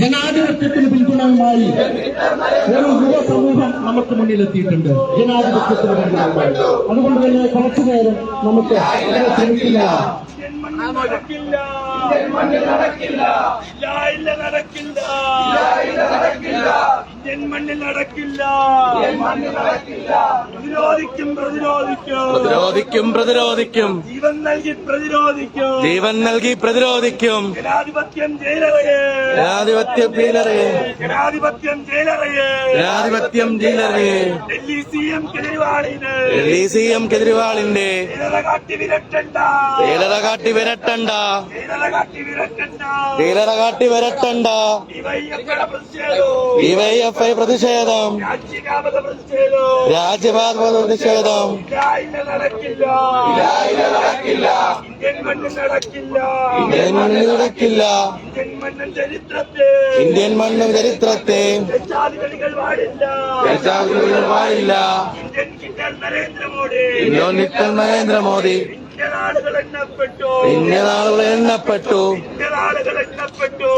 ജനാധിപത്യത്തിന് പിന്തുണയുമായി ഒരു യുവ സമൂഹം നമുക്ക് മുന്നിലെത്തിയിട്ടുണ്ട്. ജനാധിപത്യത്തിന് പിന്തുണയുമായി. അതുകൊണ്ട് തന്നെ കുറച്ചു നേരം നമുക്ക് ശ്രമിക്കില്ല. ശ്രമിക്കുന്നതാണ് നടക്കില്ല. നടക്കില്ല. ഇല്ല ഇല്ല നടക്കില്ല. ഇന്ത്യൻ മണ്ണിൽ നടക്കില്ല. പ്രതിരോധിക്കും പ്രതിരോധിക്കും. പ്രതിരോധിക്കും പ്രതിരോധിക്കും. ജീവൻ നൽകി പ്രതിരോധിക്കും. ജീവൻ നൽകി പ്രതിരോധിക്കും. ജനാധിപത്യം ജയിലറയെ. ജനാധിപത്യം ജയിലറയെ. ജനാധിപത്യം ജയിലറയെ. ജനാധിപത്യം ജയിലറയെ. ഡൽഹി സി എം കെജ്രിവാളിന് ഡൽഹി സി എം കെജ്രിവാളിന്റെ ജയിലറ കാട്ടി വിരട്ടണ്ട. ജയിലറ കാട്ടി വിരട്ടണ്ട. ജയിലറ കാട്ടി വിരട്ടണ്ട. ജയിലറ കാട്ടി വിരട്ടണ്ട. ഡിവൈഎഫ്ഐ പ്രതിഷേധം. രാജ്യപാത പ്രതിഷേധം. ഇന്ത്യൻ മണ്ണിൽ നടക്കില്ല. ഇന്ത്യൻ മണ്ണും ചരിത്രത്തെ. പാടില്ല. ഇന്ത്യൻ നരേന്ദ്രമോദി. നിന്റെ നാളുകൾ എണ്ണപ്പെട്ടു.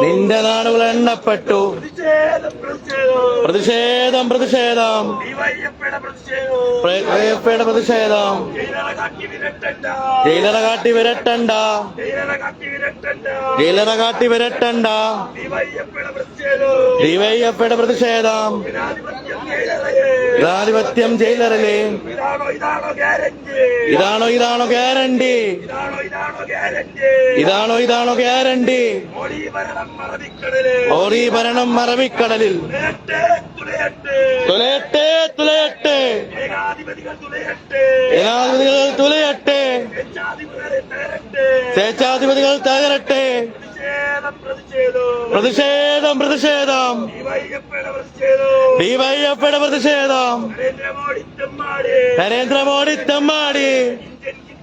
നിന്റെ നാടുകൾ എണ്ണപ്പെട്ടു. പ്രതിഷേധം പ്രതിഷേധം. പ്രതിഷേധം പ്രതിഷേധം. ജയിലറ കാട്ടി വിരട്ടണ്ട. ജയിലറ കാട്ടി വിരട്ടണ്ട. ഡിവൈഎഫയുടെ പ്രതിഷേധം. ജനാധിപത്യം ജയിലറിലെ. ഇതാണോ ഇതാണോ ഗ്യാരണ്ടി ഗ്യാരണ്ടി. ഇതാണോ ഇതാണോ ഗ്യാരണ്ടി? ഓറി ഭരണം മറവിക്കടലിൽ. തുലയട്ടെ തുലയട്ടെ. ജനാധിപതികൾ തുലയട്ടെ. സ്വേച്ഛാധിപതികൾ തകരട്ടെ. പ്രതിഷേധം പ്രതിഷേധം. ഡിവൈഎഫ്ഐയുടെ പ്രതിഷേധം. നരേന്ദ്രമോദി തെമ്മാടി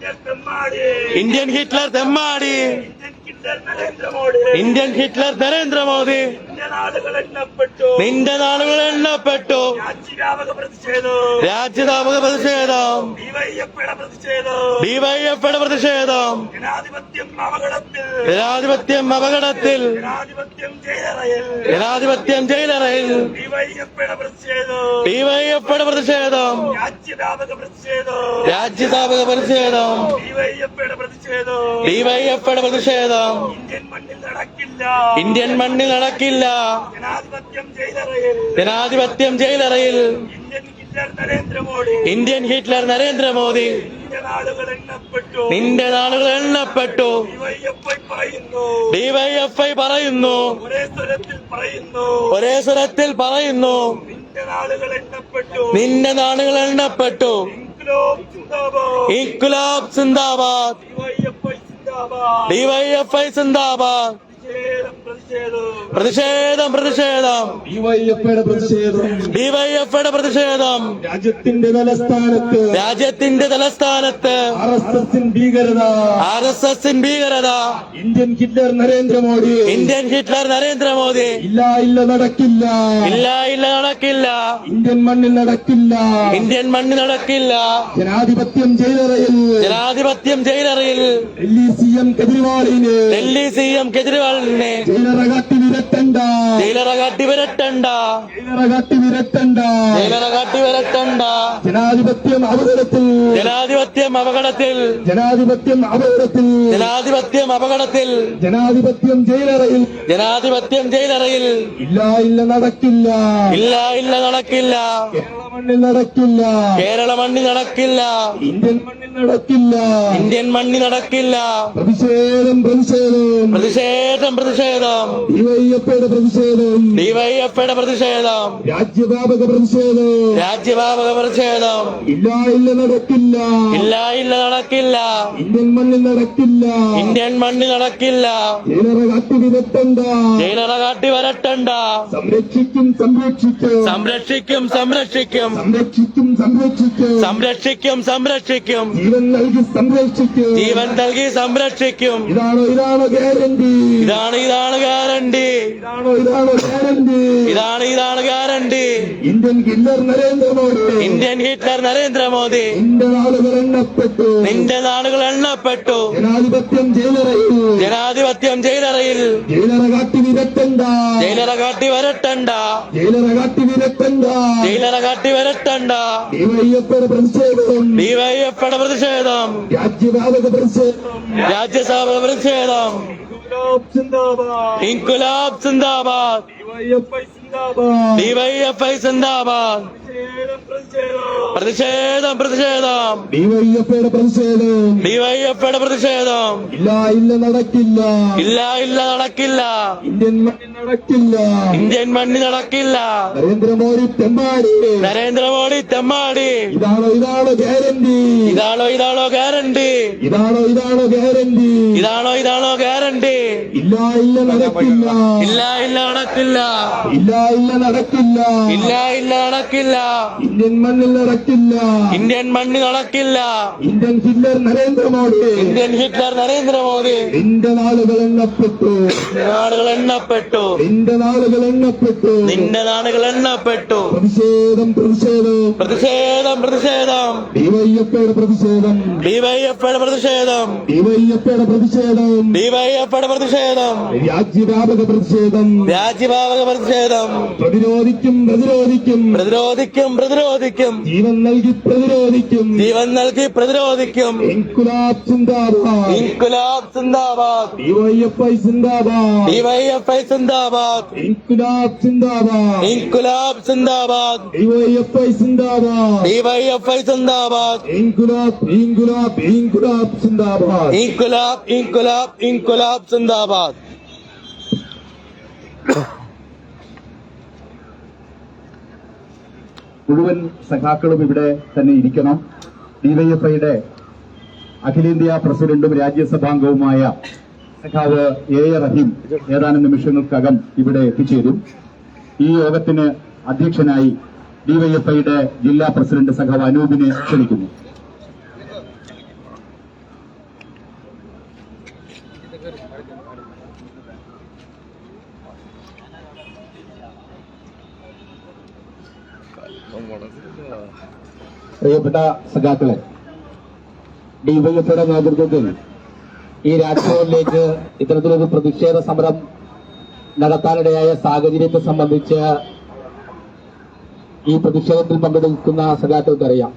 നരേന്ദ്രമോദി തെമ്മാടി ഇന്ത്യൻ കിൻഡർ തെമ്മാടി ഇന്ത്യൻ ഹിറ്റ്ലർ നരേന്ദ്രമോദി. നിന്റെ നാളുകൾ എണ്ണപ്പെട്ടു. രാജ്യതാപക പ്രതിഷേധം. ഡിവൈഎഫ്ഐയുടെ പ്രതിഷേധം. ജനാധിപത്യം അപകടത്തിൽ. ജനാധിപത്യം ജയിലറയിൽ. ഡിവൈഎഫ്ഐയുടെ പ്രതിഷേധം. രാജ്യതാപക പ്രതിഷേധം. ഡിവൈഎഫ്ഐയുടെ പ്രതിഷേധം. ഇന്ത്യൻ മണ്ണിൽ നടക്കില്ല. ഇന്ത്യൻ മണ്ണിൽ നടക്കില്ല. ജനാധിപത്യം ജയിലറയിൽ. ജനാധിപത്യം ജയിലറയിൽ. Indian Hitler Narendra Modi. Indian Hitler Narendra Modi. നിന്റെ നാളുകൾ എണ്ണപ്പെട്ടു. ഡിവൈഎഫ്ഐ പറയുന്നു. ഒരേ സ്വരത്തിൽ പറയുന്നു. ഒരേ സ്വരത്തിൽ പറയുന്നു. നിന്റെ നാളുകൾ എണ്ണപ്പെട്ടു. ഇക്കുലാബ് നാളുകൾ എണ്ണപ്പെട്ടു. ഇൻക്ലോബ് സിന്ദാബാദ്. ഇൻകുലാബ് സിന്ദാബാദ് ഡിവൈഎഫ്ഐ സിന്ദാബാദ് ഡിവൈഎഫ്ഐ സിന്ദാബാദ് പ്രതിഷേധം പ്രതിഷേധം പ്രതിഷേധം. പ്രതിഷേധം ഡിവൈഎഫ്ഐയുടെ പ്രതിഷേധം. ഡിവൈഎഫ്ഐയുടെ പ്രതിഷേധം. രാജ്യത്തിന്റെ തലസ്ഥാനത്ത്. രാജ്യത്തിന്റെ തലസ്ഥാനത്ത്. ആർ എസ് എസിൻ ഭീകരത. ആർ എസ് എസിൻ ഭീകരത. Indian Hitler Narendra Modi. Indian Hitler Narendra Modi. ഇല്ല ഇല്ല നടക്കില്ല. ഇല്ല ഇല്ല നടക്കില്ല. ഇന്ത്യൻ മണ്ണിൽ നടക്കില്ല. ഇന്ത്യൻ മണ്ണിൽ നടക്കില്ല. ജനാധിപത്യം ജയിലറയിൽ. ജനാധിപത്യം ജയിലറിയിൽ. ഡൽഹി സി എം കെജ്രിവാളിന്. ഡൽഹി സി എം കെജ്രിവാളിനെ. ജയിലറ കാട്ടി വിരട്ടണ്ട. ജയിലറ കാട്ടി വിരട്ടണ്ട. ജയിലറ കാട്ടി വിരട്ടണ്ട. ജയിലറ കാട്ടി വിരട്ടണ്ട. ജനാധിപത്യം അപകടത്തിൽ. ജനാധിപത്യം അപകടത്തിൽ. ജനാധിപത്യം അപകടത്തിൽ. ജനാധിപത്യം അപകടത്തിൽ. ജനാധിപത്യം ജയിലറയിൽ. ജനാധിപത്യം ജയിലറയിൽ. ഇല്ല ഇല്ല നടക്കില്ല. ഇല്ല ഇല്ല നടക്കില്ല. മണ്ണിൽ നടക്കില്ല. കേരള മണ്ണിൽ നടക്കില്ല. ഇന്ത്യൻ മണ്ണിൽ നടക്കില്ല. ഇന്ത്യൻ മണ്ണിൽ നടക്കില്ല. പ്രതിഷേധം പ്രതിഷേധം. പ്രതിഷേധം പ്രതിഷേധം. ഡിവൈഎഫ്ഐയുടെ പ്രതിഷേധം. ഡിവൈഎഫ്ഐയുടെ പ്രതിഷേധം. രാജ്യവ്യാപക പ്രതിഷേധം. രാജ്യവ്യാപക പ്രതിഷേധം. ഇല്ല ഇല്ല നടക്കില്ല. ഇല്ല ഇല്ല നടക്കില്ല. ഇന്ത്യൻ മണ്ണിൽ നടക്കില്ല. ഇന്ത്യൻ മണ്ണിൽ നടക്കില്ല. ജയിലറ കാട്ടി വിരട്ടണ്ട. ജയിലറ കാട്ടി വരട്ടണ്ട. സംരക്ഷിക്കും സംരക്ഷിക്കും. സംരക്ഷിക്കും സംരക്ഷിക്കും. സംരക്ഷിക്കും. സംരക്ഷിക്കും സംരക്ഷിക്കും. സംരക്ഷിക്കും ജീവൻ നൽകി സംരക്ഷിക്കും. ജീവൻ നൽകി സംരക്ഷിക്കും. ഇതാണോ ഇതാണോ ഗ്യാരണ്ടി? ഇതാണ് ഇതാണ് ഗ്യാരണ്ടി. ഇതാണോ ഇതാണോ ഗ്യാരണ്ടി? ഇതാണ് ഇതാണ് guarantee. Indian killer Narendra Modi. Indian Hitler Narendra Modi. നിന്റെ നാളുകൾ എണ്ണപ്പെട്ടു. നിന്റെ നാളുകൾ എണ്ണപ്പെട്ടു. ജനാധിപത്യം ജയിലറയിൽ ജനാധിപത്യം ജയിലറയിൽ. ജയിലറ കാട്ടി വിരട്ടണ്ട. ജയിലറ കാട്ടി വരട്ടണ്ട. ജയിലറ കാട്ടി വിരട്ടണ്ട. ജയിലറ കാട്ടി വരട്ടണ്ട. ഡിവൈഎഫ്ഐയുടെ പ്രതിഷേധം. ഡിവൈഎഫ്ഐയുടെ പ്രതിഷേധം. രാജ്യവ്യാപക പ്രതിഷേധം. രാജ്യസഭ പ്രതിഷേധം. ഇൻകുലാബ് സിന്ദാബാദ്. ഡിവൈഎഫ്ഐ സിന്ദാബാദ്. ഡിവൈഎഫ്ഐ സിന്ദാബാദ്. പ്രതിഷേധം പ്രതിഷേധം. ഡിവൈഎഫ്ഐയുടെ പ്രതിഷേധം. ഡിവൈഎഫ്ഐയുടെ പ്രതിഷേധം. ഇല്ല ഇല്ല നടക്കില്ല. ഇല്ല ഇല്ല നടക്കില്ല. ഇന്ത്യൻ മണ്ണിൽ നടക്കില്ല. ഇന്ത്യൻ മണ്ണി നടക്കില്ല. നരേന്ദ്രമോദി തെമ്മാടി. നരേന്ദ്രമോദി തെമ്മാടി. ഇതാണോ ഇതാണോ ഗ്യാരണ്ടി? ഇതാണോ ഇതാണോ ഗ്യാരണ്ടി? ഇതാണോ ഇതാണോ ഗ്യാരണ്ടി? ഇതാണോ ഇതാണോ ഗ്യാരണ്ടി? ഇല്ല ഇല്ല നടക്കില്ല. ഇല്ല ഇല്ല നടക്കില്ല. ഇല്ല ഇല്ല നടക്കില്ല. ഇല്ല ഇല്ല നടക്കില്ല. ഇന്ത്യൻ മണ്ണിൽ നടക്കില്ല ഇന്ത്യൻ മണ്ണ് നടക്കില്ല Indian Hitler Narendra Modi. Indian Hitler Narendra Modi. നിന്റെ നാളുകൾ എണ്ണപ്പെട്ടു. നാളുകൾ എണ്ണപ്പെട്ടു. നിന്റെ നാളുകൾ എണ്ണപ്പെട്ടു. നിന്റെ നാളുകൾ എണ്ണപ്പെട്ടു. പ്രതിഷേധം പ്രതിഷേധം. പ്രതിഷേധം പ്രതിഷേധം. ഡിവൈഎഫ്ഐയുടെ പ്രതിഷേധം. ഡിവൈഎഫ്ഐയുടെ പ്രതിഷേധം. ഡിവൈഎഫ്ഐയുടെ പ്രതിഷേധം. ഡിവൈഎഫ്ഐയുടെ പ്രതിഷേധം. രാജ്യവ്യാപക പ്രതിഷേധം. രാജ്യവ്യാപക പ്രതിഷേധം. പ്രതിരോധിക്കും പ്രതിരോധിക്കും. പ്രതിരോധിക്കും. പ്രതിരോധിക്കും പ്രതിരോധിക്കും. ജീവൻ നൽകി പ്രതിരോധിക്കും. ജീവൻ നൽകി പ്രതിരോധിക്കും. ഇൻകുലാബ് സിന്ദാബാദ്. ഇൻകുലാബ് സിന്ദാബാദ്. ഡിവൈഎഫ്ഐ സിന്ദാബാദ്. ഡിവൈഎഫ്ഐ സിന്ദാബാദ്. ഇൻകുലാബ് സിന്ദാബാദ്. ഇൻകുലാബ് സിന്ദാബാദ്. ഡിവൈഎഫ്ഐ സിന്ദാബാദ്. ഡിവൈഎഫ്ഐ സിന്ദാബാദ്. ഇൻകുലാബ് ഇൻകുലാബ് ഇൻകുലാബ് സിന്ദാബാദ്. ഇൻകുലാബ് ഇൻകുലാബ് ഇൻകുലാബ് സിന്ദാബാദ്. മുഴുവൻ സഖാക്കളും ഇവിടെ തന്നെ ഇരിക്കണം. ഡിവൈഎഫ്ഐയുടെ അഖിലേന്ത്യാ പ്രസിഡന്റും രാജ്യസഭാംഗവുമായ സഖാവ് എ എ റഹീം ഏതാനും നിമിഷങ്ങൾക്കകം ഇവിടെ എത്തിച്ചേരും. ഈ യോഗത്തിന് അധ്യക്ഷനായി ഡിവൈഎഫ്ഐയുടെ ജില്ലാ പ്രസിഡന്റ് സഖാവ് അനൂപിനെ ക്ഷണിക്കുന്നു. പ്രിയപ്പെട്ട സഖാക്കളെ ഡിവൈഎഫ്ഐയുടെ നേതൃത്വത്തിൽ ഈ രാജ്ഭവനിലേക്ക് ഇത്തരത്തിലൊരു പ്രതിഷേധ സമരം നടത്താനിടയായ സാഹചര്യത്തെ സംബന്ധിച്ച് ഈ പ്രതിഷേധത്തിൽ പങ്കെടുക്കുന്ന സഖാക്കൾക്കറിയാം.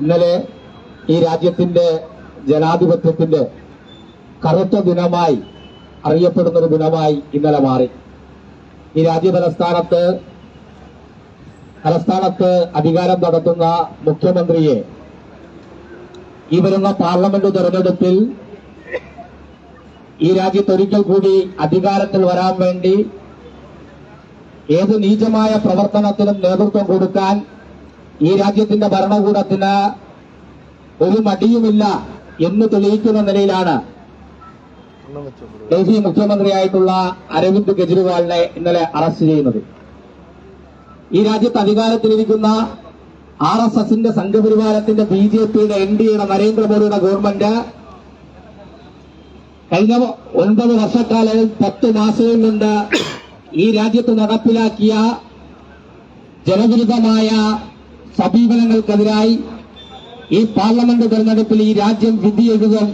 ഇന്നലെ ഈ രാജ്യത്തിന്റെ ജനാധിപത്യത്തിന്റെ കറുത്ത ദിനമായി അറിയപ്പെടുന്ന ഒരു ദിനമായി ഇന്നലെ മാറി. ഈ രാജ്യ തലസ്ഥാനത്ത് തലസ്ഥാനത്ത് അധികാരം നടത്തുന്ന മുഖ്യമന്ത്രിയെ ഈ വരുന്ന പാർലമെന്റ് തെരഞ്ഞെടുപ്പിൽ ഈ രാജ്യത്ത് ഒരിക്കൽ കൂടി അധികാരത്തിൽ വരാൻ വേണ്ടി ഏത് നീചമായ പ്രവർത്തനത്തിനും നേതൃത്വം കൊടുക്കാൻ ഈ രാജ്യത്തിന്റെ ഭരണകൂടത്തിന് ഒരു മടിയുമില്ല എന്ന് തെളിയിക്കുന്ന നിലയിലാണ് ഡൽഹി മുഖ്യമന്ത്രിയായിട്ടുള്ള അരവിന്ദ് കെജ്രിവാളിനെ ഇന്നലെ അറസ്റ്റ് ചെയ്യുന്നത്. ഈ രാജ്യത്ത് അധികാരത്തിലിരിക്കുന്ന ആർ എസ് എസിന്റെ സംഘപരിവാരത്തിന്റെ ബി ജെ പിയുടെ എൻ ഡി എയുടെ നരേന്ദ്രമോദിയുടെ ഗവൺമെന്റ് കഴിഞ്ഞ ഒൻപത് വർഷക്കാലവും പത്ത് മാസവും കൊണ്ട് ഈ രാജ്യത്ത് നടപ്പിലാക്കിയ ജനവിരുദ്ധമായ സമീപനങ്ങൾക്കെതിരായി ഈ പാർലമെന്റ് തെരഞ്ഞെടുപ്പിൽ ഈ രാജ്യം വിധി എഴുതും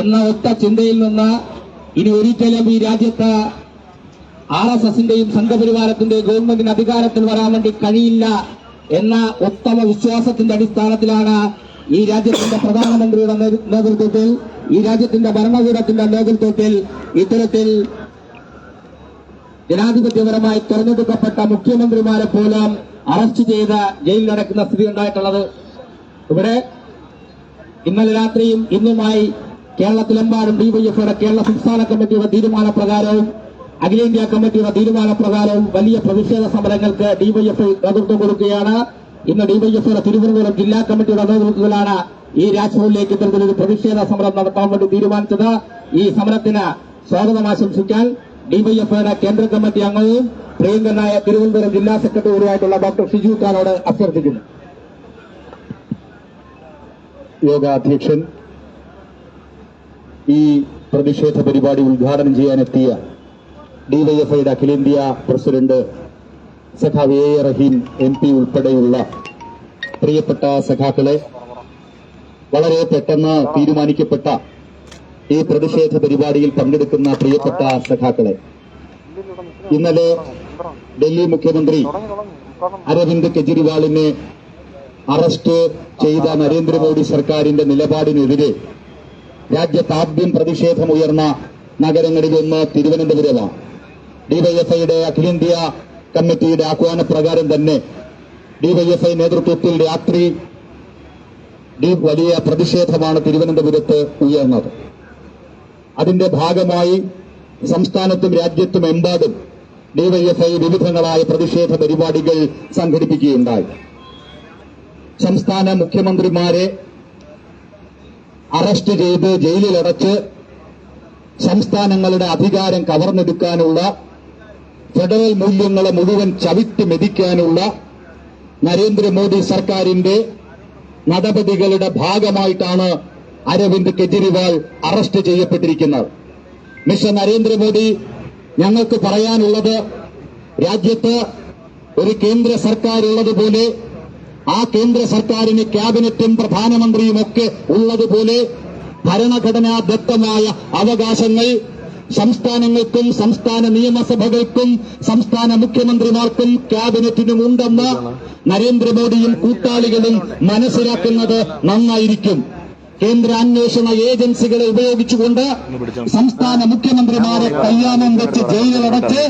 എന്ന ഒറ്റ ചിന്തയിൽ നിന്ന് ഇനി ഒരിക്കലും ഈ രാജ്യത്ത് ആർ എസ് എസിന്റെയും സംഘപരിവാരത്തിന്റെയും ഗവൺമെന്റിന് അധികാരത്തിൽ വരാൻ വേണ്ടി കഴിയില്ല എന്ന ഉത്തമ വിശ്വാസത്തിന്റെ അടിസ്ഥാനത്തിലാണ് ഈ രാജ്യത്തിന്റെ പ്രധാനമന്ത്രിയുടെ നേതൃത്വത്തിൽ ഈ രാജ്യത്തിന്റെ ഭരണകൂടത്തിന്റെ നേതൃത്വത്തിൽ ഇത്തരത്തിൽ ജനാധിപത്യപരമായി തെരഞ്ഞെടുക്കപ്പെട്ട മുഖ്യമന്ത്രിമാരെ പോലും അറസ്റ്റ് ചെയ്ത് ജയിലിൽ അടക്കുന്ന സ്ഥിതി ഉണ്ടായിട്ടുള്ളത്. ഇവിടെ ഇന്നലെ രാത്രിയും ഇന്നുമായി കേരളത്തിലെമ്പാടും ഡിവൈഎഫ്ഐയുടെ കേരള സംസ്ഥാന കമ്മിറ്റിയുടെ തീരുമാനപ്രകാരവും അഖിലേന്ത്യാ കമ്മിറ്റിയുടെ തീരുമാനപ്രകാരവും വലിയ പ്രതിഷേധ സമരങ്ങൾക്ക് ഡിവൈഎഫ്ഐ നേതൃത്വം കൊടുക്കുകയാണ്. ഇന്ന് ഡിവൈഎഫ്ഐയുടെ തിരുവനന്തപുരം ജില്ലാ കമ്മിറ്റിയുടെ നേതൃത്വത്തിലാണ് ഈ രാജ്ഭവനിലേക്ക് ഇത്തരത്തിലൊരു പ്രതിഷേധ സമരം നടത്താൻ വേണ്ടി തീരുമാനിച്ചത്. ഈ സമരത്തിന് സ്വാഗതം ആശംസിക്കാൻ ഡിവൈഎഫ്ഐയുടെ കേന്ദ്ര കമ്മിറ്റി അംഗവും പ്രിയങ്കരനായ തിരുവനന്തപുരം ജില്ലാ സെക്രട്ടറി കൂടിയായിട്ടുള്ള ഡോക്ടർ ഷിജു ഖാനോട് അഭ്യർത്ഥിക്കുന്നു. യോഗാധ്യക്ഷൻ ഈ പ്രതിഷേധ പരിപാടി ഉദ്ഘാടനം ചെയ്യാനെത്തിയ ഡിവൈഎഫ്ഐയുടെ അഖിലേന്ത്യാ പ്രസിഡന്റ് സഖാവ് എ. Rahim M. പി. ഉൾപ്പെടെയുള്ള പ്രിയപ്പെട്ട സഖാക്കളെ വളരെ പെട്ടെന്ന് തീരുമാനിക്കപ്പെട്ട ഈ പ്രതിഷേധ പരിപാടിയിൽ പങ്കെടുക്കുന്ന പ്രിയപ്പെട്ട സഖാക്കളെ ഇന്നലെ ഡൽഹി മുഖ്യമന്ത്രി അരവിന്ദ് കെജ്രിവാളിനെ അറസ്റ്റ് ചെയ്ത നരേന്ദ്രമോദി സർക്കാരിന്റെ നിലപാടിനെതിരെ രാജ്യത്ത് ആദ്യം പ്രതിഷേധമുയർന്ന നഗരങ്ങളിലൊന്ന് തിരുവനന്തപുരമാണ് ഡിവൈഎഫ്ഐയുടെ അഖിലേന്ത്യാ കമ്മിറ്റിയുടെ ആഹ്വാനപ്രകാരം തന്നെ ഡിവൈഎഫ്ഐ നേതൃത്വത്തിൽ രാത്രി വലിയ പ്രതിഷേധമാണ് തിരുവനന്തപുരത്ത് ഉയർന്നത്. അതിന്റെ ഭാഗമായി സംസ്ഥാനത്തും രാജ്യത്തും എമ്പാടും ഡിവൈഎഫ്ഐ വിവിധങ്ങളായ പ്രതിഷേധ പരിപാടികൾ സംഘടിപ്പിക്കുകയുണ്ടായി. സംസ്ഥാന മുഖ്യമന്ത്രിമാരെ അറസ്റ്റ് ചെയ്ത് ജയിലിലടച്ച് സംസ്ഥാനങ്ങളുടെ അധികാരം കവർന്നെടുക്കാനുള്ള ഫെഡറൽ മൂല്യങ്ങളെ മുഴുവൻ ചവിട്ടി മെതിക്കാനുള്ള നരേന്ദ്രമോദി സർക്കാരിന്റെ നടപടികളുടെ ഭാഗമായിട്ടാണ് അരവിന്ദ് കെജ്രിവാൾ അറസ്റ്റ് ചെയ്യപ്പെട്ടിരിക്കുന്നത്. മിസ്റ്റർ നരേന്ദ്രമോദി ഞങ്ങൾക്ക് പറയാനുള്ളത് രാജ്യത്ത് ഒരു കേന്ദ്ര സർക്കാർ ഉള്ളതുപോലെ ആ കേന്ദ്ര സർക്കാരിന് ക്യാബിനറ്റും പ്രധാനമന്ത്രിയും ഒക്കെ ഉള്ളതുപോലെ ഭരണഘടനാ ദത്തമായ അവകാശങ്ങൾ സംസ്ഥാനങ്ങൾക്കും സംസ്ഥാന നിയമസഭകൾക്കും സംസ്ഥാന മുഖ്യമന്ത്രിമാർക്കും ക്യാബിനറ്റിനും ഉണ്ടെന്ന് നരേന്ദ്രമോദിയും കൂട്ടാളികളും മനസ്സിലാക്കുന്നത് നന്നായിരിക്കും. കേന്ദ്ര അന്വേഷണ ഏജൻസികളെ ഉപയോഗിച്ചുകൊണ്ട് സംസ്ഥാന മുഖ്യമന്ത്രിമാരെ കയ്യാമം വെച്ച് ജയിലിലടച്ച്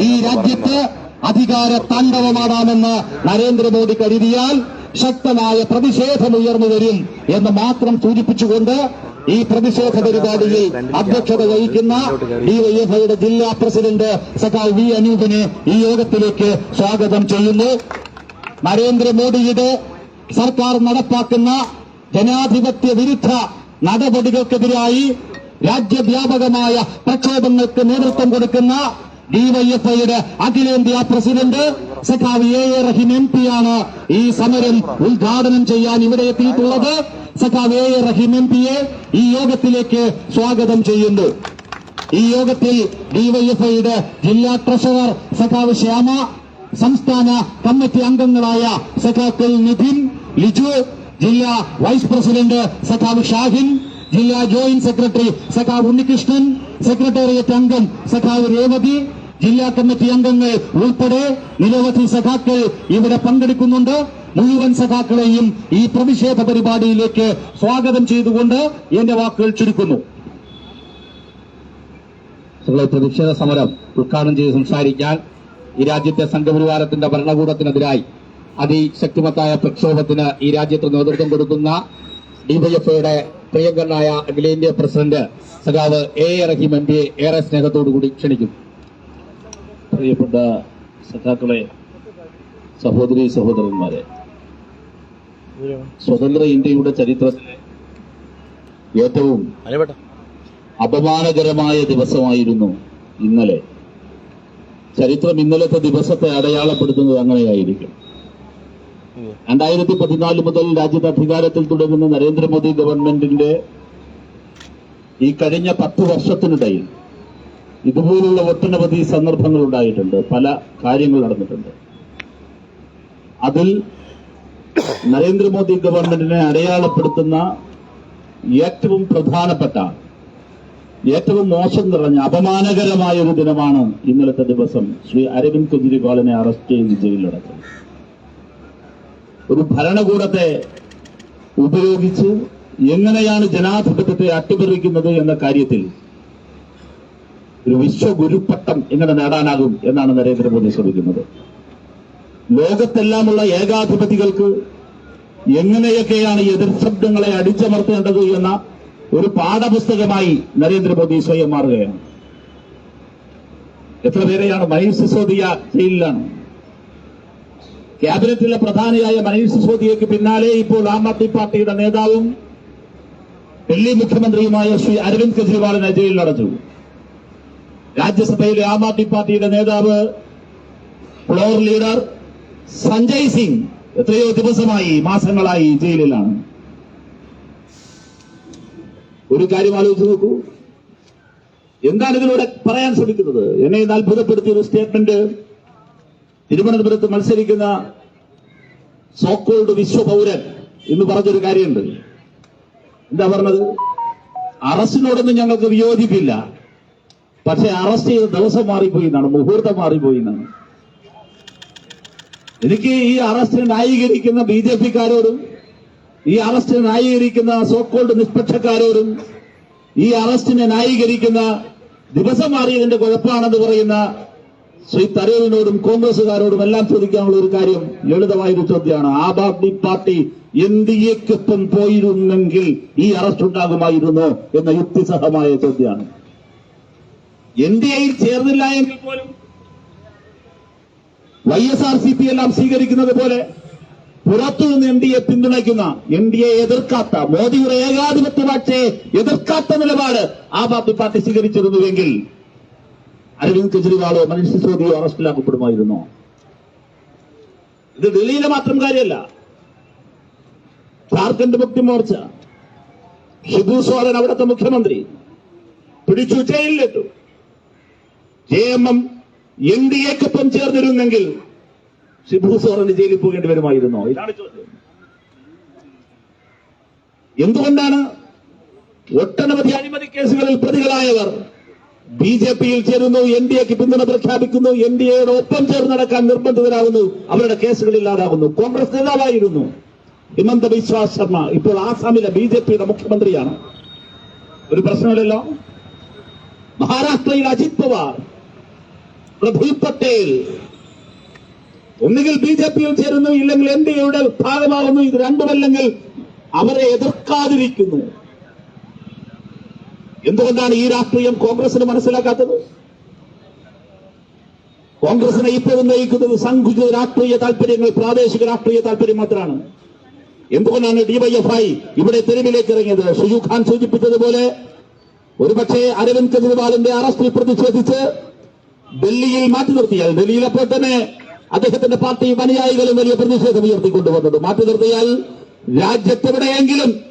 ഈ രാജ്യത്ത് അധികാര താണ്ഡവമാടാമെന്ന് നരേന്ദ്രമോദി കരുതിയാൽ ശക്തമായ പ്രതിഷേധം ഉയർന്നു വരും എന്ന് മാത്രം സൂചിപ്പിച്ചുകൊണ്ട് ഈ പ്രതിഷേധ പരിപാടിയിൽ അധ്യക്ഷത വഹിക്കുന്ന ഡിവൈഎഫ്ഐയുടെ ജില്ലാ പ്രസിഡന്റ് സഖാവ് വി അനൂപിനെ ഈ യോഗത്തിലേക്ക് സ്വാഗതം ചെയ്യുന്നു. നരേന്ദ്രമോദിയുടെ സർക്കാർ നടപ്പാക്കുന്ന ജനാധിപത്യ വിരുദ്ധ നടപടികൾക്കെതിരായി രാജ്യവ്യാപകമായ പ്രക്ഷോഭങ്ങൾക്ക് നേതൃത്വം കൊടുക്കുന്ന ഡിവൈഎഫ്ഐയുടെ അഖിലേന്ത്യാ പ്രസിഡന്റ് സഖാവ് എ എ റഹീം എം പിയാണ് ഈ സമരം ഉദ്ഘാടനം ചെയ്യാൻ ഇവിടെ എത്തിയിട്ടുള്ളത്. സഖാവ് എ എ റഹീം എം പിയെ ഈ യോഗത്തിലേക്ക് സ്വാഗതം ചെയ്യുന്നു. ഈ യോഗത്തിൽ ഡിവൈഎഫ്ഐയുടെ ജില്ലാ ട്രഷറർ സഖാവ് ശ്യാമ സംസ്ഥാന കമ്മിറ്റി അംഗങ്ങളായ സഖാക്കൾ നിധിൻ ലിജു ജില്ലാ വൈസ് പ്രസിഡന്റ് സഖാവ് ഷാഹിൻ ജില്ലാ ജോയിന്റ് സെക്രട്ടറി സഖാവ് ഉണ്ണികൃഷ്ണൻ സെക്രട്ടേറിയറ്റ് അംഗം സഖാവ് രേവതി ജില്ലാ കമ്മിറ്റി അംഗങ്ങൾ ഉൾപ്പെടെ നിരവധി സഖാക്കൾ ഇവിടെ പങ്കെടുക്കുന്നുണ്ട്. മുഴുവൻ സഖാക്കളെയും ഈ പ്രതിഷേധ പരിപാടിയിലേക്ക് സ്വാഗതം ചെയ്തുകൊണ്ട് എന്റെ വാക്കുകൾ ചുരുക്കുന്നു. പ്രതിഷേധ സമരം ഉദ്ഘാടനം ചെയ്ത് സംസാരിക്കാൻ ഈ രാജ്യത്തെ സംഘപരിവാരത്തിന്റെ ഭരണകൂടത്തിനെതിരായി അതിശക്തിമത്തായ പ്രക്ഷോഭത്തിന് ഈ രാജ്യത്ത് നേതൃത്വം കൊടുക്കുന്ന ഡിവൈഎഫ്ഐയുടെ പ്രിയങ്കരനായ അഖിലേന്ത്യാ പ്രസിഡന്റ് സഖാവ് എ എ റഹീം എം പിയെ ഏറെ സ്നേഹത്തോടു കൂടി ക്ഷണിക്കും പ്രിയപ്പെട്ട സഖാക്കളെ സഹോദരി സഹോദരന്മാരെ. സ്വതന്ത്ര ഇന്ത്യയുടെ ചരിത്രത്തിലെ ഏറ്റവും അപമാനകരമായ ദിവസമായിരുന്നു ഇന്നലെ. ചരിത്രം ഇന്നലത്തെ ദിവസത്തെ അടയാളപ്പെടുത്തുന്നത് അങ്ങനെയായിരിക്കും. രണ്ടായിരത്തി പതിനാല് മുതൽ രാജ്യത്ത് അധികാരത്തിൽ തുടരുന്ന നരേന്ദ്രമോദി ഗവൺമെന്റിന്റെ ഈ കഴിഞ്ഞ പത്ത് വർഷത്തിനിടയിൽ ഇതുപോലുള്ള ഒട്ടനവധി സന്ദർഭങ്ങൾ ഉണ്ടായിട്ടുണ്ട് പല കാര്യങ്ങൾ നടന്നിട്ടുണ്ട്. അതിൽ നരേന്ദ്രമോദി ഗവൺമെന്റിനെ അടയാളപ്പെടുത്തുന്ന ഏറ്റവും പ്രധാനപ്പെട്ട ഏറ്റവും മോശം നിറഞ്ഞ അപമാനകരമായ ഒരു ദിനമാണ് ഇന്നലത്തെ ദിവസം ശ്രീ അരവിന്ദ് കെജ്രിവാളിനെ അറസ്റ്റ് ചെയ്ത് ജയിലിലടച്ചത്. ഒരു ഭരണകൂടത്തെ ഉപയോഗിച്ച് എങ്ങനെയാണ് ജനാധിപത്യത്തെ അട്ടിമറിക്കുന്നത് എന്ന കാര്യത്തിൽ ഒരു വിശ്വഗുരുപ്പട്ടം എങ്ങനെ നേടാനാകും എന്നാണ് നരേന്ദ്രമോദി ശ്രമിക്കുന്നത്. ലോകത്തെല്ലാമുള്ള ഏകാധിപതികൾക്ക് എങ്ങനെയൊക്കെയാണ് എതിർ ശബ്ദങ്ങളെ അടിച്ചമർത്തേണ്ടത് എന്ന ഒരു പാഠപുസ്തകമായി നരേന്ദ്രമോദി സ്വയം മാറുകയാണ്. എത്ര പേരെയാണ് മനീഷ് സിസോദിയ ജയിലിലാണ്? ക്യാബിനറ്റിലെ പ്രധാനിയായ മനീഷ് സിസോദിയയ്ക്ക് പിന്നാലെ ഇപ്പോൾ ആം ആദ്മി പാർട്ടിയുടെ നേതാവും ഡൽഹി മുഖ്യമന്ത്രിയുമായ ശ്രീ അരവിന്ദ് കെജ്രിവാളിനെ ജയിലിലടച്ചു രാജ്യസഭയിലെ ആം ആദ്മി പാർട്ടിയുടെ നേതാവ് ഫ്ലോർ ലീഡർ സഞ്ജയ് സിംഗ് എത്രയോ ദിവസമായി മാസങ്ങളായി ജയിലിലാണ്. ഒരു കാര്യം ആലോചിച്ച് നോക്കൂ. എന്താണ് ഇതിലൂടെ പറയാൻ ശ്രമിക്കുന്നത്? എന്നെ ഇന്ന് അത്ഭുതപ്പെടുത്തിയ ഒരു സ്റ്റേറ്റ്മെന്റ്. തിരുവനന്തപുരത്ത് മത്സരിക്കുന്ന സോക്കോൾഡ് വിശ്വപൗരൻ എന്ന് പറഞ്ഞൊരു കാര്യമുണ്ട്. എന്താ പറഞ്ഞത്? അറസ്റ്റിനോടൊന്നും ഞങ്ങൾക്ക് വിയോജിപ്പില്ല. പക്ഷെ അറസ്റ്റ് ചെയ്ത ദിവസം മാറിപ്പോയി എന്നാണ് മുഹൂർത്തം മാറിപ്പോയി എന്നാണ്. എനിക്ക് ഈ അറസ്റ്റിനെ ന്യായീകരിക്കുന്ന ബി ജെ പിക്കാരോടും ഈ അറസ്റ്റിനെ ന്യായീകരിക്കുന്ന സോക്കോൾഡ് നിഷ്പക്ഷക്കാരോടും ഈ അറസ്റ്റിനെ ന്യായീകരിക്കുന്ന ദിവസം മാറിയതിന്റെ കുഴപ്പമാണെന്ന് പറയുന്ന ശ്രീ തരൂരിനോടും കോൺഗ്രസുകാരോടും എല്ലാം ചോദിക്കാനുള്ള ഒരു കാര്യം ലളിതമായ ഒരു ചോദ്യമാണ്. Aam Aadmi Party N D എക്കൊപ്പം പോയിരുന്നെങ്കിൽ ഈ അറസ്റ്റ് ഉണ്ടാകുമായിരുന്നോ എന്ന യുക്തിസഹമായ ചോദ്യമാണ്. എൻ ഡി എയിൽ ചേർന്നില്ല എങ്കിൽ പോലും Y S R C P എല്ലാം സ്വീകരിക്കുന്നത് പോലെ പുറത്തുനിന്ന് എൻ ഡി എ പിന്തുണയ്ക്കുന്ന എൻ ഡി എ എതിർക്കാത്ത മോദിയുടെ ഏകാധിപത്യ പാർട്ടിയെ എതിർക്കാത്ത നിലപാട് ആം ആദ്മി പാർട്ടി സ്വീകരിച്ചിരുന്നുവെങ്കിൽ അരവിന്ദ് കെജ്രിവാളോ മനീഷ് സിസോദിയോ അറസ്റ്റിലാക്കപ്പെടുമായിരുന്നോ ഇത് ഡൽഹിയിലെ മാത്രം കാര്യമല്ല. ജാർഖണ്ഡ് മുക്തി മോർച്ച. ഷിബു സോറൻ അവിടുത്തെ മുഖ്യമന്ത്രി പിടിച്ചു ജയിലിലിട്ടു. J M M N D എക്കൊപ്പം ചേർന്നിരുന്നെങ്കിൽ ഷിബു സോറന് ജയിലിൽ പോകേണ്ടി വരുമായിരുന്നോ? ഇതാണ് ചോദ്യം. എന്തുകൊണ്ടാണ് ഒട്ടനവധി അഴിമതി കേസുകളിൽ പ്രതികളായവർ ബി ജെ പിയിൽ ചേരുന്നു എൻ ഡി എക്ക് പിന്തുണ പ്രഖ്യാപിക്കുന്നു എൻ ഡി എയുടെ ഒപ്പം ചേർന്ന് നടക്കാൻ നിർബന്ധിതരാകുന്നു അവരുടെ കേസുകൾ ഇല്ലാതാകുന്നു. കോൺഗ്രസ് നേതാവായിരുന്നു ഹിമന്ത ബിശ്വ ശർമ്മ. ഇപ്പോൾ ആസാമിലെ ബി ജെ പിയുടെ മുഖ്യമന്ത്രിയാണ്. ഒരു പ്രശ്നമില്ലല്ലോ? മഹാരാഷ്ട്രയിൽ അജിത് പവാർ പ്രഫുൽ പട്ടേൽ ഒന്നുകിൽ ബി ജെ പിയിൽ ചേരുന്നു ഇല്ലെങ്കിൽ എൻ ഡി എയുടെ ഭാഗമാകുന്നു ഇത് രണ്ടുമല്ലെങ്കിൽ അവരെ എതിർക്കാതിരിക്കുന്നു. എന്തുകൊണ്ടാണ് ഈ രാഷ്ട്രീയം കോൺഗ്രസിന് മനസ്സിലാക്കാത്തത്? കോൺഗ്രസിനെ ഇപ്പോഴും നയിക്കുന്നത് സങ്കുചിത രാഷ്ട്രീയ താല്പര്യങ്ങൾ പ്രാദേശിക രാഷ്ട്രീയ താല്പര്യം മാത്രമാണ്. എന്തുകൊണ്ടാണ് ഡിവൈഎഫ്ഐ ഇവിടെ തെരുവിലേക്ക് ഇറങ്ങിയത്? ഷുജു ഖാൻ സൂചിപ്പിച്ചതുപോലെ ഒരുപക്ഷെ അരവിന്ദ് കെജ്രിവാളിന്റെ അറസ്റ്റിൽ പ്രതിഷേധിച്ച് ഡൽഹിയിൽ മാറ്റി നിർത്തിയാൽ ഡൽഹിയിൽ അപ്പോൾ തന്നെ അദ്ദേഹത്തിന്റെ പാർട്ടി അനുയായികളും വലിയ പ്രതിഷേധം ഉയർത്തിക്കൊണ്ടുവന്നത്. മാറ്റി നിർത്തിയാൽ രാജ്യത്തെവിടെയെങ്കിലും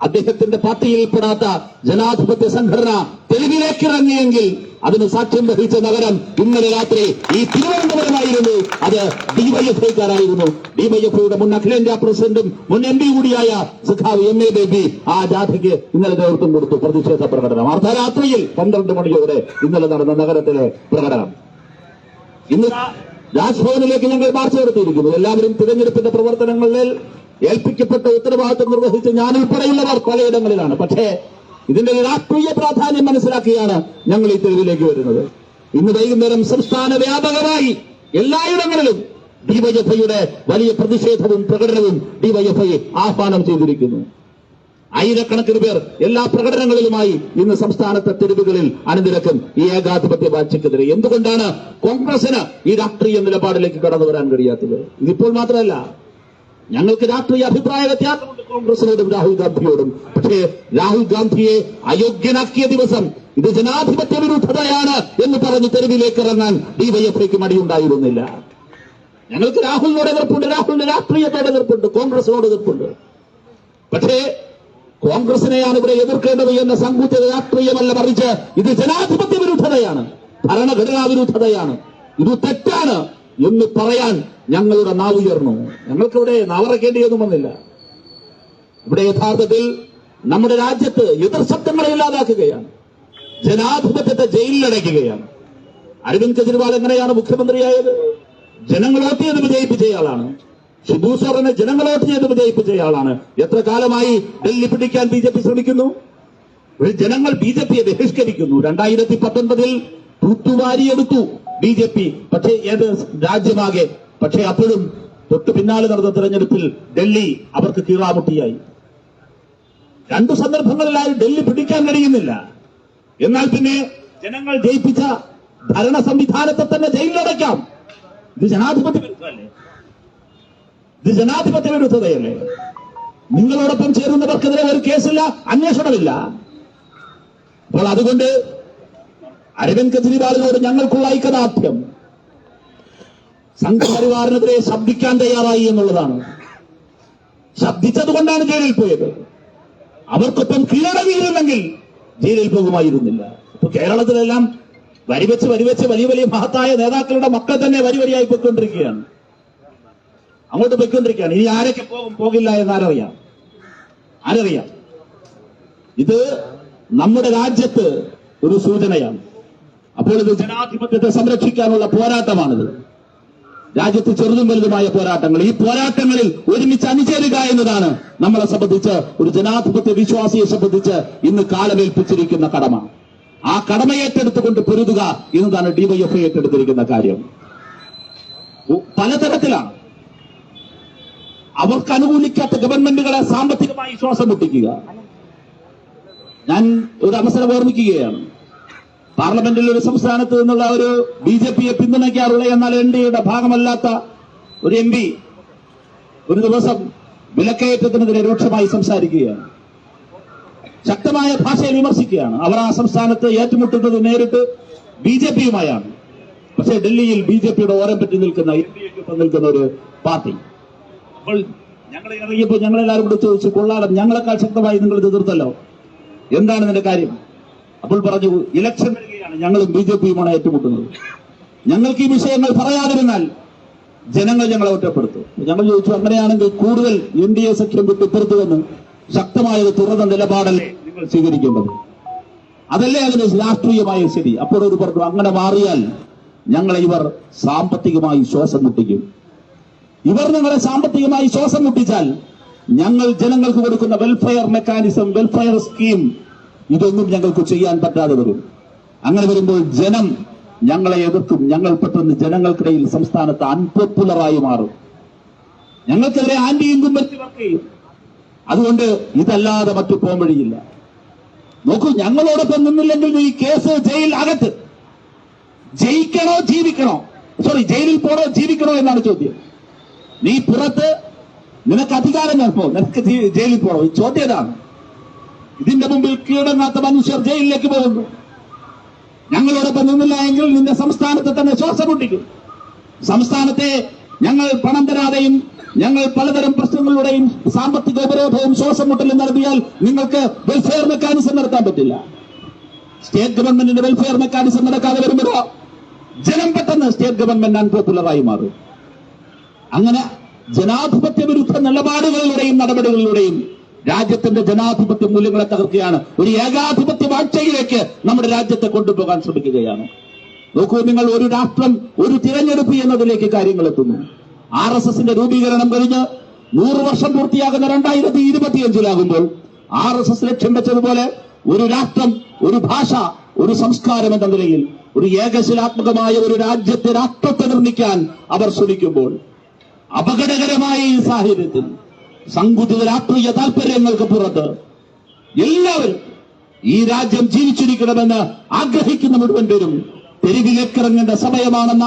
അദ്ദേഹത്തിന്റെ പാർട്ടിയിൽപ്പെടാത്ത ജനാധിപത്യ സംഘടന തെരുവിലേക്ക് ഇറങ്ങിയെങ്കിൽ അതിന് സാക്ഷ്യം വഹിച്ച നഗരം ഇന്നലെ രാത്രി ഈ തിരുവനന്തപുരമായിരുന്നു. അത് ഡിവൈഎഫ്ഐക്കാരായിരുന്നു. ഡിവൈഎഫ്ഐയുടെ മുൻ അഖിലേന്ത്യാ പ്രസിഡന്റും മുൻ എം പി കൂടിയായ സുഖാവ് എം എ ബേബി ആ ജാഥയ്ക്ക് ഇന്നലെ നേതൃത്വം കൊടുത്തു. പ്രതിഷേധ പ്രകടനം. അർദ്ധരാത്രിയിൽ പന്ത്രണ്ട് മണിയോടെ ഇന്നലെ നടന്ന നഗരത്തിലെ പ്രകടനം. ഇന്ന് രാജ്ഭവനിലേക്ക് ഞങ്ങൾ മാർച്ച് നടത്തിയിരിക്കുന്നു. എല്ലാവരും തിരഞ്ഞെടുപ്പിന്റെ പ്രവർത്തനങ്ങളിൽ ഏൽപ്പിക്കപ്പെട്ട ഉത്തരവാദിത്വം നിർവഹിച്ച് ഞാൻ ഉൾപ്പെടെയുള്ളവർ പലയിടങ്ങളിലാണ്. പക്ഷേ ഇതിന്റെ രാഷ്ട്രീയ പ്രാധാന്യം മനസ്സിലാക്കിയാണ് ഞങ്ങൾ ഈ തെരുവിലേക്ക് വരുന്നത്. ഇന്ന് വൈകുന്നേരം സംസ്ഥാന വ്യാപകമായി എല്ലായിടങ്ങളിലും ഡിവൈഎഫ്ഐയുടെ വലിയ പ്രതിഷേധവും പ്രകടനവും ഡിവൈഎഫ്ഐ ആഹ്വാനം ചെയ്തിരിക്കുന്നു. ആയിരക്കണക്കിന് പേർ എല്ലാ പ്രകടനങ്ങളിലുമായി ഇന്ന് സംസ്ഥാനത്തെ തെരുവുകളിൽ അണിനിരക്കും ഈ ഏകാധിപത്യ വാഴ്ചക്കെതിരെ എന്തുകൊണ്ടാണ് കോൺഗ്രസിന് ഈ രാഷ്ട്രീയ നിലപാടിലേക്ക് കടന്നു വരാൻ കഴിയാത്തത്? ഇതിപ്പോൾ മാത്രമല്ല ഞങ്ങൾക്ക് രാഷ്ട്രീയ അഭിപ്രായ വ്യത്യാസമുണ്ട് കോൺഗ്രസിനോടും രാഹുൽ ഗാന്ധിയോടും. പക്ഷേ രാഹുൽ ഗാന്ധിയെ അയോഗ്യനാക്കിയ ദിവസം ഇത് ജനാധിപത്യ വിരുദ്ധതയാണ് എന്ന് പറഞ്ഞ് തെരുവിലേക്ക് ഇറങ്ങാൻ ഡിവൈഎഫ്ഐക്ക് മടിയുണ്ടായിരുന്നില്ല. ഞങ്ങൾക്ക് രാഹുലിനോട് എതിർപ്പുണ്ട് രാഹുലിന്റെ രാഷ്ട്രീയത്തോട് എതിർപ്പുണ്ട് കോൺഗ്രസിനോട് എതിർപ്പുണ്ട്. പക്ഷേ കോൺഗ്രസിനെയാണ് ഇവിടെ എതിർക്കേണ്ടത് എന്ന സങ്കുചിത രാഷ്ട്രീയമല്ല മറിച്ച് ഇത് ജനാധിപത്യ വിരുദ്ധതയാണ് ഭരണഘടനാ വിരുദ്ധതയാണ്. ഇത് തെറ്റാണ്. എന്ന് പറയാൻ ഞങ്ങളുടെ നാവ് ഉയർന്നു. ഞങ്ങൾക്കിവിടെ നാവറക്കേണ്ടിയൊന്നും വന്നില്ല. ഇവിടെ യഥാർത്ഥത്തിൽ നമ്മുടെ രാജ്യത്ത് എതിർ ശബ്ദങ്ങളെ ഇല്ലാതാക്കുകയാണ്. ജനാധിപത്യത്തെ ജയിലിലടയ്ക്കുകയാണ്. അരവിന്ദ് കെജ്രിവാൾ എങ്ങനെയാണ് മുഖ്യമന്ത്രിയായത്? ജനങ്ങൾ വോട്ട് ചെയ്ത് വിജയിപ്പിച്ചയാളാണ് ഷിബു സോറനെ ജനങ്ങൾ വിജയിപ്പിച്ചയാളാണ് എത്ര കാലമായി ഡൽഹി പിടിക്കാൻ ബി ജെ പി ശ്രമിക്കുന്നു? ജനങ്ങൾ ബി ജെ പിയെ ബഹിഷ്കരിക്കുന്നു. രണ്ടായിരത്തി പത്തൊൻപതിൽ തൂത്തുവാരിയെടുത്തു ബി ജെ പി പക്ഷേ ഏത് രാജ്യമാകെ? പക്ഷേ അപ്പോഴും തൊട്ടു പിന്നാലെ നടന്ന തെരഞ്ഞെടുപ്പിൽ ഡൽഹി അവർക്ക് കീറാമുട്ടിയായി. രണ്ടു സന്ദർഭങ്ങളിലായി ഡൽഹി പിടിക്കാൻ കഴിയുന്നില്ല. എന്നാൽ പിന്നെ ജനങ്ങൾ ജയിപ്പിച്ച ഭരണ സംവിധാനത്തെ തന്നെ ജയിലിലടയ്ക്കാം ഇത് ജനാധിപത്യ വിരുദ്ധമല്ലേ? ഇത് ജനാധിപത്യ വിരുദ്ധതയല്ലേ? നിങ്ങളോടൊപ്പം ചേരുന്നവർക്കെതിരെ ഒരു കേസില്ല അന്വേഷണമില്ല. അപ്പോൾ അതുകൊണ്ട് അരവിന്ദ് കെജ്രിവാളിനോട് ഞങ്ങൾക്കുള്ള ഐക്യദാർഢ്യം. സംഘപരിവാറിനെതിരെ ശബ്ദിക്കാൻ തയ്യാറായി എന്നുള്ളതാണ്. ശബ്ദിച്ചതുകൊണ്ടാണ് ജയിലിൽ പോയത്. അവർക്കൊപ്പം കീഴടങ്ങിയിരുന്നെങ്കിൽ ജയിലിൽ പോകുമായിരുന്നില്ല. ഇപ്പൊ കേരളത്തിലെല്ലാം വരിവെച്ച് വരിവെച്ച് വലിയ വലിയ മഹത്തായ നേതാക്കളുടെ മക്കൾ തന്നെ വരി വരിയായി പോയിക്കൊണ്ടിരിക്കുകയാണ്. അങ്ങോട്ട് പോയിക്കൊണ്ടിരിക്കുകയാണ്. ഇനി ആരൊക്കെ പോകും? പോകില്ല എന്ന് ആരറിയാം? ആരറിയാം? ഇത് നമ്മുടെ രാജ്യത്ത് ഒരു സൂചനയാണ്. അപ്പോൾ ഇത് ജനാധിപത്യത്തെ സംരക്ഷിക്കാനുള്ള പോരാട്ടമാണിത്. രാജ്യത്ത് ചെറുതും വലുതുമായ പോരാട്ടങ്ങൾ. ഈ പോരാട്ടങ്ങളിൽ ഒരുമിച്ച് അണിചേരുക എന്നതാണ് നമ്മളെ സംബന്ധിച്ച് ഒരു ജനാധിപത്യ വിശ്വാസിയെ സംബന്ധിച്ച് ഇന്ന് കാലമേൽപ്പിച്ചിരിക്കുന്ന കടമ. ആ കടമ ഏറ്റെടുത്തുകൊണ്ട് പൊരുതുക എന്നതാണ് ഡിവൈഎഫ്ഐ ഏറ്റെടുത്തിരിക്കുന്ന കാര്യം. പലതരത്തിലാണ്. അവർക്ക് അനുകൂലിക്കാത്ത ഗവൺമെന്റുകളെ സാമ്പത്തികമായി ശ്വാസം മുട്ടിക്കുക. ഞാൻ ഒരു അവസരം ഓർമ്മിക്കുകയാണ്. പാർലമെന്റിൽ ഒരു സംസ്ഥാനത്ത് നിന്നുള്ള ഒരു ബി ജെ പിയെ പിന്തുണയ്ക്കാറുള്ള എന്നാൽ എൻ ഡി എയുടെ ഭാഗമല്ലാത്ത ഒരു എം പി ഒരു ദിവസം വിലക്കയറ്റത്തിനെതിരെ രൂക്ഷമായി സംസാരിക്കുകയാണ്. ശക്തമായ ഭാഷയിൽ വിമർശിക്കുകയാണ്. അവർ ആ സംസ്ഥാനത്ത് ഏറ്റുമുട്ടുന്നത് നേരിട്ട് ബി ജെ പിയുമായാണ്. പക്ഷേ ഡൽഹിയിൽ ബി ജെ പിയുടെ ഓരം പറ്റി നിൽക്കുന്ന എൻ ഡി എക്ക് നിൽക്കുന്ന ഒരു പാർട്ടി. അപ്പോൾ ഞങ്ങൾ ഇറങ്ങിയപ്പോൾ ഞങ്ങളെല്ലാവരും കൂടെ ചോദിച്ചു കൊള്ളാടം ഞങ്ങളെക്കാൾ ശക്തമായി നിങ്ങൾ എതിർത്തല്ലോ. എന്താണ് ഇതിന്റെ കാര്യം? അപ്പോൾ പറഞ്ഞു ഇലക്ഷൻ ഞങ്ങളും ബി ജെ പിയുമാണ് ഏറ്റുമുട്ടുന്നത്. ഞങ്ങൾക്ക് ഈ വിഷയങ്ങൾ പറയാതിരുന്നാൽ ജനങ്ങൾ ഞങ്ങളെ ഒറ്റപ്പെടുത്തും. ഞങ്ങൾ ചോദിച്ചു അങ്ങനെയാണെങ്കിൽ കൂടുതൽ എൻ ഡി എ സഖ്യം വിട്ട് ഇപ്പുറത്ത് വന്ന് ശക്തമായ ഒരു തുറന്ന നിലപാടല്ലേ നിങ്ങൾ സ്വീകരിക്കേണ്ടത്? അതല്ലേ അതിന് രാഷ്ട്രീയമായ ശരി അപ്പോൾ ഒരു പറഞ്ഞു അങ്ങനെ മാറിയാൽ ഞങ്ങളെ ഇവർ സാമ്പത്തികമായി ശ്വാസം മുട്ടിക്കും. ഇവർ ഞങ്ങളെ സാമ്പത്തികമായി ശ്വാസം മുട്ടിച്ചാൽ ഞങ്ങൾ ജനങ്ങൾക്ക് കൊടുക്കുന്ന വെൽഫെയർ മെക്കാനിസം വെൽഫെയർ സ്കീം ഇതൊന്നും ഞങ്ങൾക്ക് ചെയ്യാൻ പറ്റാതെ വരും. അങ്ങനെ വരുമ്പോൾ ജനം ഞങ്ങളെ എതിർക്കും. ഞങ്ങൾ പെട്ടെന്ന് ജനങ്ങൾക്കിടയിൽ സംസ്ഥാനത്ത് അൺപോപ്പുലറായി മാറും. ഞങ്ങൾക്കെതിരെ ആന്റിയും ഇൻകുംബൻസി വർക്ക് അതുകൊണ്ട് ഇതല്ലാതെ മറ്റു പോകാൻ വഴിയില്ല. നോക്കൂ ഞങ്ങളോടൊപ്പം നിന്നില്ലെങ്കിൽ ഈ കേസ് ജയിൽ അകത്ത്. ജയിക്കണോ ജീവിക്കണോ? സോറി ജയിലിൽ പോണോ ജീവിക്കണോ എന്നാണ് ചോദ്യം. നീ പുറത്ത് നിനക്ക് അധികാരം നൽകോ നിനക്ക് ജയിലിൽ പോണോ? ഈ ഇതാണ്. ഇതിന്റെ മുമ്പിൽ കീഴടങ്ങാത്ത മനുഷ്യർ ജയിലിലേക്ക് പോകുന്നു. ഞങ്ങളോടൊപ്പം നിന്നില്ല എങ്കിൽ നിന്റെ സംസ്ഥാനത്തെ തന്നെ ശ്വാസം മുട്ടിക്കും സംസ്ഥാനത്തെ ഞങ്ങൾ പണം തരാതെയും ഞങ്ങൾ പലതരം പ്രശ്നങ്ങളുടെയും സാമ്പത്തിക ഉപരോധവും ശ്വാസം മുട്ടലും നടത്തിയാൽ നിങ്ങൾക്ക് വെൽഫെയർ മെക്കാനിസം നടത്താൻ പറ്റില്ല. സ്റ്റേറ്റ് ഗവൺമെന്റിന്റെ വെൽഫെയർ മെക്കാനിസം നടക്കാതെ വരുമ്പോൾ ജനം പെട്ടെന്ന് സ്റ്റേറ്റ് ഗവൺമെന്റ് അൺപോപ്പുലറായി മാറും. അങ്ങനെ ജനാധിപത്യ വിരുദ്ധ നിലപാടുകളിലൂടെയും നടപടികളിലൂടെയും രാജ്യത്തിന്റെ ജനാധിപത്യ മൂല്യങ്ങളെ തകർക്കുകയാണ്. ഒരു ഏകാധിപത്യ വാഴ്ചയിലേക്ക് നമ്മുടെ രാജ്യത്തെ കൊണ്ടുപോകാൻ ശ്രമിക്കുകയാണ്. നോക്കൂ നിങ്ങൾ ഒരു രാഷ്ട്രം ഒരു തിരഞ്ഞെടുപ്പ് എന്നതിലേക്ക് കാര്യങ്ങൾ എത്തുന്നു. ആർ എസ് എസിന്റെ രൂപീകരണം കഴിഞ്ഞ് നൂറ് വർഷം പൂർത്തിയാകുന്ന രണ്ടായിരത്തി ഇരുപത്തിയഞ്ചിലാകുമ്പോൾ ആർ എസ് എസ് ലക്ഷ്യം വെച്ചതുപോലെ ഒരു രാഷ്ട്രം ഒരു ഭാഷ ഒരു സംസ്കാരം എന്ന നിലയിൽ ഒരു ഏകശിലാത്മകമായ ഒരു രാജ്യത്തെ രാഷ്ട്രത്തെ നിർമ്മിക്കാൻ അവർ ശ്രമിക്കുമ്പോൾ അപകടകരമായ ഈ സാഹചര്യത്തിൽ സങ്കുചിത രാഷ്ട്രീയ താല്പര്യങ്ങൾക്ക് പുറത്ത് എല്ലാവരും ഈ രാജ്യം ജീവിച്ചിരിക്കണമെന്ന് ആഗ്രഹിക്കുന്ന മുഴുവൻ പേരും തെരുവിലേക്കിറങ്ങേണ്ട സമയമാണെന്ന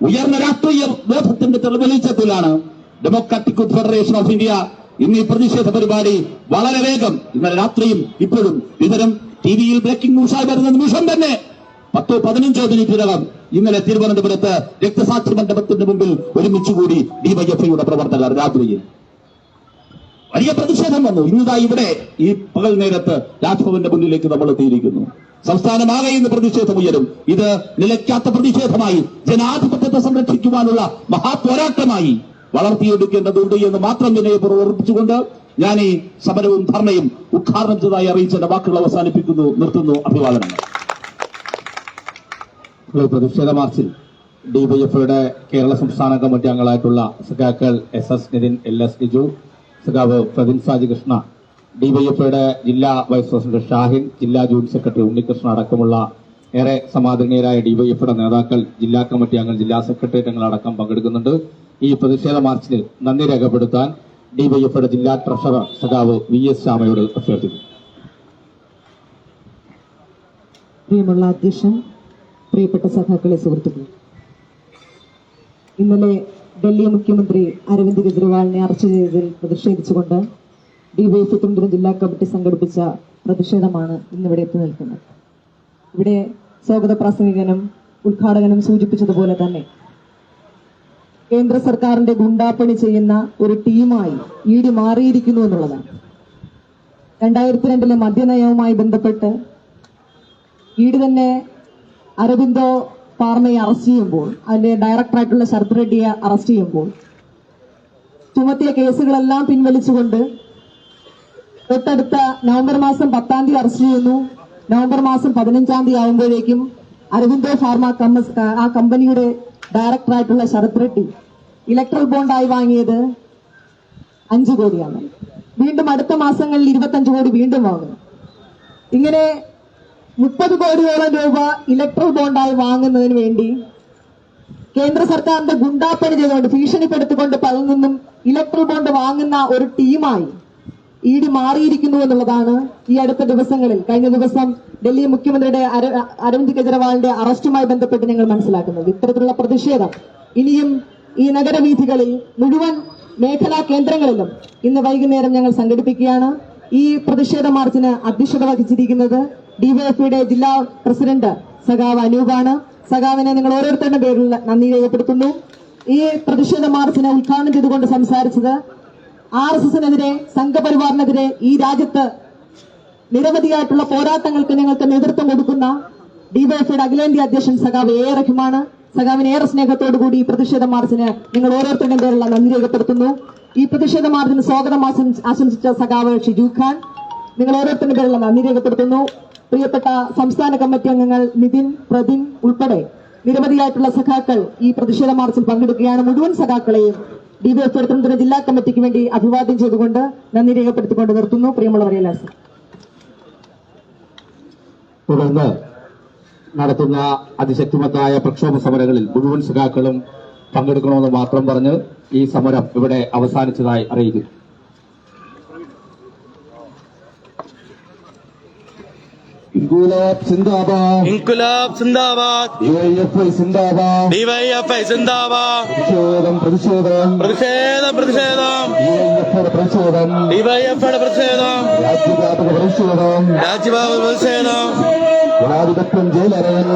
ഉയർന്ന രാഷ്ട്രീയ ബോധത്തിന്റെ തെളിവെളിച്ചത്തിലാണ് ഡെമോക്രാറ്റിക് ഫെഡറേഷൻ ഓഫ് ഇന്ത്യ ഇന്ന് ഈ പ്രതിഷേധ പരിപാടി വളരെ വേഗം ഇന്നലെ രാത്രിയും ഇപ്പോഴും വിവരം ടി വിയിൽ ബ്രേക്കിംഗ് ന്യൂസായി വരുന്ന നിമിഷം തന്നെ പത്തോ പതിനഞ്ചോ മിനിറ്റിനകം ഇന്നലെ തിരുവനന്തപുരത്ത് രക്തസാക്ഷി മണ്ഡപത്തിന്റെ മുമ്പിൽ ഒരുമിച്ചുകൂടി ഡിവൈഎഫ്ഐയുടെ പ്രവർത്തകർ രാത്രിയിൽ വലിയ പ്രതിഷേധം വന്നു. ഇന്നിതാ ഇവിടെ ഈ പകൽ നേരത്ത് രാജ്ഭവന്റെ മുന്നിലേക്ക് നമ്മൾ എത്തിയിരിക്കുന്നു. സംസ്ഥാനമാകെ ഇന്ന് പ്രതിഷേധം ഉയരും. ഇത് നിലയ്ക്കാത്ത പ്രതിഷേധമായി ജനാധിപത്യത്തെ സംരക്ഷിക്കുവാനുള്ള മഹാപോരാട്ടമായി വളർത്തിയെടുക്കേണ്ടതുണ്ട് എന്ന് മാത്രം വിനയപൂർവം ഓർപ്പിച്ചുകൊണ്ട് ഞാൻ ഈ സമരവും ധർണയും ഉദ്ഘാടനം ചെയ്തതായി വാക്കുകൾ അവസാനിപ്പിക്കുന്നു നിർത്തുന്നു അഭിവാദനങ്ങൾ. ഈ പ്രതിഷേധ മാർച്ചിൽ ഡിവൈഎഫ്ഐയുടെ കേരള സംസ്ഥാന കമ്മിറ്റി അംഗങ്ങളായിട്ടുള്ള സഖാക്കൾ S S Nithin L S Liju സഖാവ് പ്രദിൻ സാജി കൃഷ്ണ ഡിവൈഎഫ്ഐയുടെ ജില്ലാ വൈസ് പ്രസിഡന്റ് ഷാഹിൻ ജില്ലാ ജോയിന്റ് സെക്രട്ടറി ഉണ്ണികൃഷ്ണ അടക്കമുള്ള ഏറെ സമാദരണീയരായ ഡിവൈഎഫ്ഐയുടെ നേതാക്കൾ ജില്ലാ കമ്മിറ്റി അംഗങ്ങൾ ജില്ലാ സെക്രട്ടേറിയറ്റ് അംഗങ്ങൾ അടക്കം പങ്കെടുക്കുന്നുണ്ട്. ഈ പ്രതിഷേധ മാർച്ചിൽ നന്ദി രേഖപ്പെടുത്താൻ ഡിവൈഎഫ്ഐയുടെ ജില്ലാ ട്രഷറർ സഖാവ് വി എസ് ശ്യാമയോട് അഭ്യർത്ഥിക്കുന്നു. പ്രിയമുള്ള അധ്യക്ഷൻ പ്രിയപ്പെട്ട സഖാക്കളെ സുഹൃത്തുക്കൾ ഇന്നലെ ഡൽഹി മുഖ്യമന്ത്രി അരവിന്ദ് കെജ്രിവാളിനെ അറസ്റ്റ് ചെയ്തതിൽ പ്രതിഷേധിച്ചുകൊണ്ട് ഡിവൈഎഫ്ഐ തിരുവനന്തപുരം ജില്ലാ കമ്മിറ്റി സംഘടിപ്പിച്ച പ്രതിഷേധമാണ് ഇന്നിവിടെ എത്തി നിൽക്കുന്നത്. ഇവിടെ സ്വാഗത പ്രാസംഗികനും ഉദ്ഘാടകനും സൂചിപ്പിച്ചതുപോലെ തന്നെ കേന്ദ്ര സർക്കാരിന്റെ ഗുണ്ടാപ്പണി ചെയ്യുന്ന ഒരു ടീമായി ഡി മാറിയിരിക്കുന്നു എന്നുള്ളതാണ്. രണ്ടായിരത്തി രണ്ടിലെ മദ്യനയവുമായി ബന്ധപ്പെട്ട് ഈട് തന്നെ അരവിന്ദോ ഫാർമയെ അറസ്റ്റ് ചെയ്യുമ്പോൾ അതിന്റെ ഡയറക്ടറായിട്ടുള്ള ശരത് റെഡ്ഡിയെ അറസ്റ്റ് ചെയ്യുമ്പോൾ ചുമത്തിയ കേസുകളെല്ലാം പിൻവലിച്ചുകൊണ്ട് തൊട്ടടുത്ത നവംബർ മാസം പത്താം തീയതി അറസ്റ്റ് ചെയ്യുന്നു. നവംബർ മാസം പതിനഞ്ചാം തീയതി ആകുമ്പോഴേക്കും അരവിന്ദോ ഫാർമ ആ കമ്പനിയുടെ ഡയറക്ടറായിട്ടുള്ള ശരത് റെഡ്ഡി ഇലക്ട്രൽ ബോണ്ടായി വാങ്ങിയത് അഞ്ചു കോടിയാണ്. വീണ്ടും അടുത്ത മാസങ്ങളിൽ ഇരുപത്തഞ്ച് കോടി വീണ്ടും വാങ്ങുന്നു ഇങ്ങനെ മുപ്പത് കോടിയോളം രൂപ ഇലക്ട്രൽ ബോണ്ടായി വാങ്ങുന്നതിന് വേണ്ടി കേന്ദ്ര സർക്കാരിന്റെ ഗുണ്ടാപ്പണി ചെയ്തുകൊണ്ട് ഭീഷണിപ്പെടുത്തിക്കൊണ്ട് പതിൽ നിന്നും ഇലക്ട്രൽ ബോണ്ട് വാങ്ങുന്ന ഒരു ടീമായി ഡി മാറിയിരിക്കുന്നു എന്നുള്ളതാണ് ഈ അടുത്ത ദിവസങ്ങളിൽ കഴിഞ്ഞ ദിവസം ഡൽഹി മുഖ്യമന്ത്രിയുടെ അര- അരവിന്ദ് കെജ്രിവാളിന്റെ അറസ്റ്റുമായി ബന്ധപ്പെട്ട് ഞങ്ങൾ മനസ്സിലാക്കുന്നത്. ഇത്തരത്തിലുള്ള പ്രതിഷേധം ഇനിയും ഈ നഗരവീഥികളിൽ മുഴുവൻ മേഖലാ കേന്ദ്രങ്ങളിലും ഇന്ന് വൈകുന്നേരം ഞങ്ങൾ സംഘടിപ്പിക്കുകയാണ്. ഈ പ്രതിഷേധ മാർച്ചിന് അധ്യക്ഷത വഹിച്ചിരിക്കുന്നത് ഡിവൈഎഫ്ഐയുടെ ജില്ലാ പ്രസിഡന്റ് സഖാവ് അനൂപാണ്. സഖാവിനെ നിങ്ങൾ ഓരോരുത്തരുടെ പേരിൽ നന്ദി രേഖപ്പെടുത്തുന്നു. ഈ പ്രതിഷേധ മാർച്ചിനെ ഉദ്ഘാടനം ചെയ്തുകൊണ്ട് സംസാരിച്ചത് ആർ എസ് എസിനെതിരെ സംഘപരിവാറിനെതിരെ ഈ രാജ്യത്ത് നിരവധിയായിട്ടുള്ള പോരാട്ടങ്ങൾക്ക് നിങ്ങൾക്ക് നേതൃത്വം കൊടുക്കുന്ന ഡിവൈഎഫ്ഐയുടെ അഖിലേന്ത്യാ അധ്യക്ഷൻ സഖാവ് എ. റഹിമാണ്. സഖാവിന് ഏറെ സ്നേഹത്തോടു കൂടി ഈ പ്രതിഷേധ മാർച്ചിന് നിങ്ങൾ ഓരോരുത്തരുടെയും പേരുള്ള നന്ദി രേഖപ്പെടുത്തുന്നു. ഈ പ്രതിഷേധ മാർച്ചിന് സ്വാഗതം ആശംസ- ആശംസിച്ച സഖാവ് ഷിജു ഖാൻ നിങ്ങൾ ഓരോരുത്തരുടെ പേരുള്ള നന്ദി രേഖപ്പെടുത്തുന്നു. പ്രിയപ്പെട്ട സംസ്ഥാന കമ്മിറ്റി അംഗങ്ങൾ നിതിൻ പ്രതിൻ ഉൾപ്പെടെ നിരവധിയായിട്ടുള്ള സഖാക്കൾ ഈ പ്രതിഷേധ മാർച്ചിൽ പങ്കെടുക്കുകയാണ്. മുഴുവൻ സഖാക്കളെയും ഡിവൈഎഫ് തിരുവനന്തപുരം ജില്ലാ കമ്മിറ്റിക്ക് വേണ്ടി അഭിവാദ്യം ചെയ്തുകൊണ്ട് നന്ദി രേഖപ്പെടുത്തിക്കൊണ്ട് നിർത്തുന്നു. പ്രിയമുള്ളവരെ എല്ലാവർക്കും തുടർന്ന് നടത്തുന്ന അതിശക്തിമത്തായ പ്രക്ഷോഭ സമരങ്ങളിൽ മുഴുവൻ സഖാക്കളും പങ്കെടുക്കണമെന്ന് മാത്രം പറഞ്ഞ് ഈ സമരം ഇവിടെ അവസാനിച്ചതായി അറിയിക്കുന്നു. ഇൻകുലാബ് സിന്ദാബാദ്. ഇൻകുലാബ് സിന്ദാബാദ്. ഡിവൈഎഫ്ഐ സിന്ദാബാദ്. ഡിവൈഎഫ്ഐ സിന്ദാബാദ്. പ്രതിഷേധം പ്രതിഷേധം. പ്രതിഷേധം പ്രതിഷേധം. ഡിവൈഎഫ്ഐയുടെ പ്രതിഷേധം. ഡിവൈഎഫ്ഐയുടെ പ്രതിഷേധം. രാജ്യവ്യാപക പ്രതിഷേധം. രാജ്യവ്യാപക പ്രതിഷേധം. ജനാധിപത്യം ജയിലറയിൽ.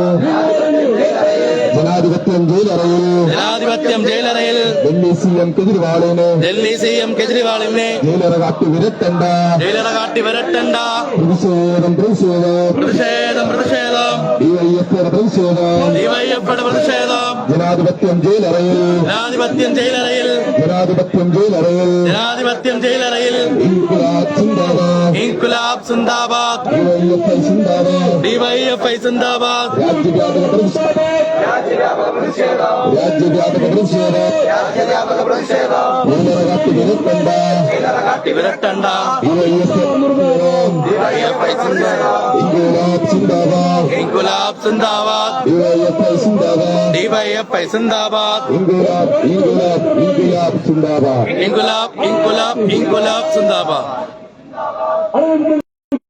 ജനാധിപത്യം ജയിലറയിൽ. ജനാധിപത്യം ജയിലറയിൽ. ഡൽഹി സി എം കെജ്രിവാളിന്. ഡൽഹി സി എം കെജ്രിവാളിനെ. ജയിലറ കാട്ടി വിരട്ടണ്ട. ജയിലറ കാട്ടി വരട്ടണ്ട. പ്രതിഷേധം പ്രതിഷേധം. പ്രതിഷേധം പ്രതിഷേധം. ഡിവൈഎഫ്ഐയുടെ പ്രതിഷേധം. ഡിവൈഎഫ്ഐയുടെ പ്രതിഷേധം. ജനാധിപത്യം ജയിലറയിൽ. ജനാധിപത്യം ജയിലറയിൽ. ജനാധിപത്യം ജയിലറയിൽ. ജനാധിപത്യം ജയിലറയിൽ. ഇൻകുലാബ് സിന്ദാബാദ്. ഇൻകുലാബ് സിന്ദാബാദ്. ഡിവൈഎഫ്ഐ സിന്ദാബാദ്. ഡിവൈഎഫ്ഐ സിന്ദാബാദ്. രാജ്യവ്യാപക പ്രതിഷേധം. രാജ്യവ്യാപക പ്രതിഷേധം. ജയിലറ കാട്ടി വിരട്ടണ്ട കാട്ടി വരട്ടണ്ട ഡിവൈഎഫ്ഐ സിന്ദാബാദ്. ഇൻകുലാബ് സിന്ദാബാദ് ഇൻകുലാബ് സിന്ദാബാദ് ഡിവൈഎഫ്ഐ സിന്ദാബാദ് ഡിവൈഎഫ്ഐ സിന്ദാബാദ് ഇൻകുലാബ് ഇൻകുലാബ് ഇൻകുലാബ് സിന്ദാബാദ് ഇൻകുലാബ് ഇൻകുലാബ് ഇൻകുലാബ് സിന്ദാബാദ്